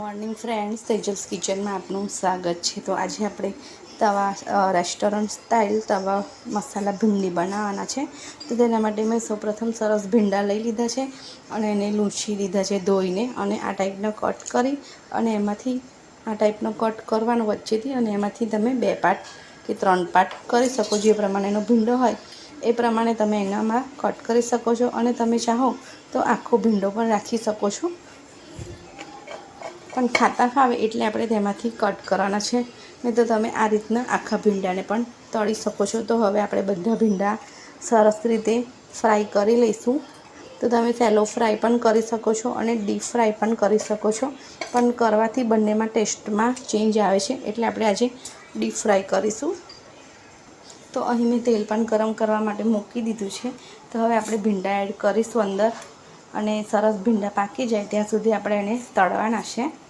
Morning friends Tejal's કિચનમાં આપનું સ્વાગત છે. તો આજે આપણે તવા રેસ્ટોરન્ટ સ્ટાઇલ તવા મસાલા ભીંડી બનાવવાના છે. તો તેના માટે મેં સૌપ્રથમ સરસ ભીંડા લઈ લીધા છે અને એને લૂછી લીધા છે ધોઈને અને આ ટાઈપનો કટ કરી અને એમાંથી આ ટાઈપનો કટ કરવાનો વચ્ચેથી અને એમાંથી તમે બે પાર્ટ કે ત્રણ પાર્ટ કરી શકો. જે પ્રમાણેનો ભીંડો હોય એ પ્રમાણે તમે એનામાં કટ કરી શકો છો અને તમે ચાહો તો આખો ભીંડો પણ રાખી શકો છો. પણ ખાતા ફાવે એટલે આપણે તેમાંથી કટ કરવાના છે. નહીં તો તમે આ રીતના આખા ભીંડાને પણ તળી શકો છો. તો હવે આપણે બધા ભીંડા સરસ રીતે ફ્રાય કરી લઈશું. તો તમે સેલો ફ્રાય પણ કરી શકો છો અને ડીપ ફ્રાય પણ કરી શકો છો. પણ કરવાથી બંનેમાં ટેસ્ટમાં ચેન્જ આવે છે. એટલે આપણે આજે ડીપ ફ્રાય કરીશું. તો અહીં મેં તેલ પણ ગરમ કરવા માટે મૂકી દીધું છે. તો હવે આપણે ભીંડા એડ કરીશું અંદર. અને સરસ ભીંડા પાકી જાય ત્યાં સુધી આપણે એને તળવાના છે.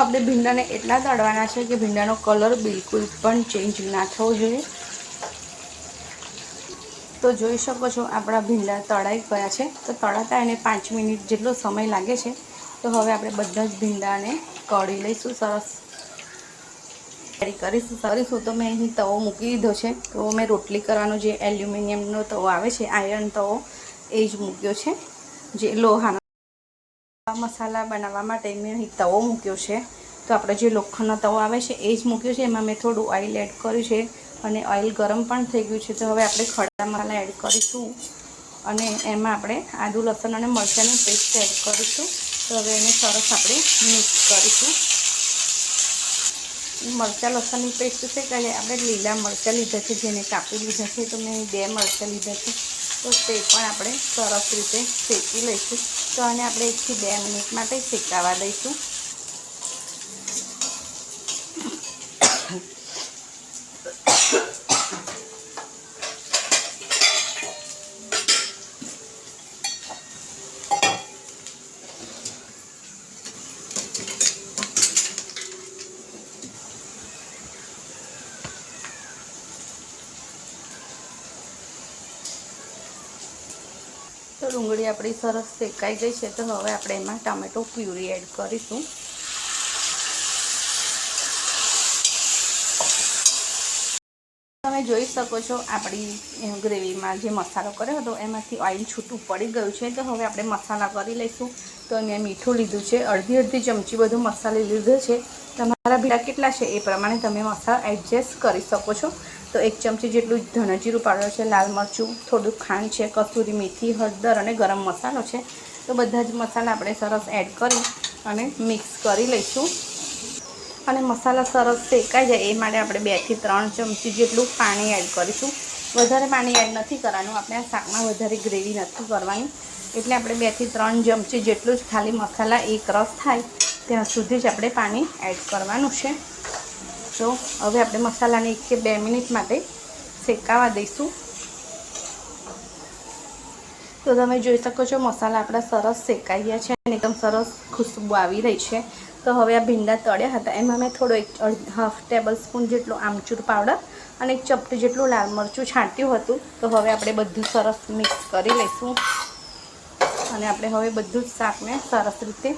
આપણે ભીંડાને એટલા તળવાના છે કે ભીંડાનો કલર બિલકુલ પણ ચેન્જ ના થવો જોઈએ. તો જોઈ શકો છો આપણા ભીંડા તળાઈ ગયા છે. તો તળાતા એને પાંચ મિનિટ જેટલો સમય લાગે છે. તો હવે આપણે બધા જ ભીંડાને કળી લઈશું સરસ. રેડી કરીશું. કરીશું તો મેં અહીં તવો મૂકી દીધો છે. તો મેં રોટલી કરવાનો જે એલ્યુમિનિયમનો તવો આવે છે, આયર્ન તવો, એ જ મૂક્યો છે. જે લોહાનો મસાલા બનાવવા માટે મેં અહીં તવો મૂક્યો છે. તો આપણે જે લોખંડનો તવો આવે છે, એ જ મૂક્યો છે. એમાં મેં થોડું ઓઇલ એડ કર્યું છે અને ઓઇલ ગરમ પણ થઈ ગયું છે. તો હવે આપણે ખડા મસાલા એડ કરીશું અને એમાં આપણે આદુ, લસણ અને મરચાંની પેસ્ટ એડ કરીશું. તો હવે એને સરસ આપણે મિક્સ કરીશું. મરચાં, લસણની પેસ્ટ છે કે આપણે લીલા મરચાં લીધા છે, જેને કાપી લીધા છે. તો મેં બે મરચાં લીધા છે. તો તે પણ આપણે સરસ રીતે શેકી લઈશું. તો આને આપણે એકથી બે મિનિટ માટે શેકાવા દઈશું. ડુંગળી આપણી સરસ શેકાઈ ગઈ છે, તો હવે આપણે એમાં ટામેટો પ્યુરી એડ કરીશું. તમે જોઈ શકો છો આપણી ગ્રેવીમાં જે મસાલો કર્યો હતો, એમાંથી ઓઇલ છૂટું પડી ગયું છે, તો હવે આપણે મસાલા કરી લઈશું. તો મેં મીઠું લીધું છે, અડધી અડધી ચમચી બધું મસાલે લીધો છે. તમારા ભીડા કેટલા છે એ પ્રમાણે તમે મસાલા એડજસ્ટ કરી શકો છો. તો એક ચમચી જેટલું ધણાજીરું પાવડર છે, લાલ મરચું, થોડું ખાંડ છે કસૂરી મેથી, હળદર અને ગરમ મસાલો છે. તો બધા જ મસાલા આપણે સરસ એડ કરી અને મિક્સ કરી લઈશું. અને મસાલા સરસ શેકાઈ જાય એ માટે આપણે બેથી ત્રણ ચમચી જેટલું પાણી એડ કરીશું. વધારે પાણી એડ નથી કરવાનું, આપણે આ શાકમાં વધારે ગ્રેવી નથી કરવાની. એટલે આપણે બેથી ત્રણ ચમચી જેટલું જ ખાલી મસાલા એક રસ થાય, ત્યાં સુધી જ આપણે પાણી એડ કરવાનું છે. તો હવે આપણે મસાલાને એક કે બે મિનિટ માટે શેકાવા દઈશું. તો તમે જોઈ શકો છો મસાલા આપણા સરસ શેકાઈ ગયા છે અને એકદમ સરસ ખુશ્બુ આવી રહી છે. તો હવે આ ભીંડા તળ્યા હતા. એમાં મેં થોડો એક હાફ ટેબલ સ્પૂન જેટલો આમચૂર પાવડર અને એક ચપટી જેટલું લાલ મરચું છાંટ્યું હતું. તો હવે આપણે બધું સરસ મિક્સ કરી લઈશું. અને આપણે હવે બધું જ શાકને સરસ રીતે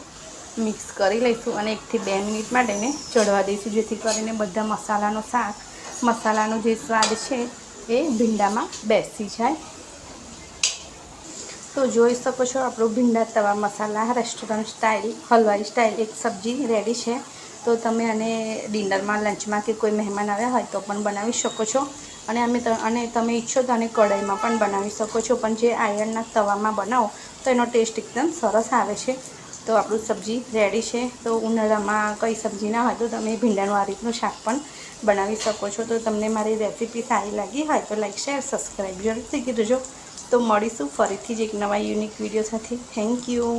મિક્સ કરી લઈશું અને એકથી બે મિનિટ માટે એને ચડવા દઈશું, જેથી કરીને બધા મસાલાનો શાક, મસાલાનો જે સ્વાદ છે એ ભીંડામાં બેસી જાય. તો જોઈ શકો છો આપણું ભીંડા તવા મસાલા રેસ્ટોરન્ટ સ્ટાઇલ હલવાઈ સ્ટાઇલ એક સબ્જી રેડી છે. તો તમે આને ડિનરમાં, લંચમાં કે કોઈ મહેમાન આવ્યા હોય તો પણ બનાવી શકો છો. અને અમે અને તમે ઈચ્છો તો આને કઢાઈમાં પણ બનાવી શકો છો, પણ જે આયર્નના તવામાં બનાવો તો એનો ટેસ્ટ એકદમ સરસ આવે છે. તો આપણું સબ્જી રેડી છે. તો ઉનાળામાં કઈ સબ્જી ના હોય તો તમે ભીંડાનું આ રીતનું શાક પણ બનાવી શકો છો. તો તમને મારી રેસીપી સારી લાગી હોય તો લાઈક શેર સબસ્ક્રાઈબ જરૂરથી કરજો. તો મળીશું ફરીથી જ એક નવા યુનિક વીડિયો સાથે. Thank you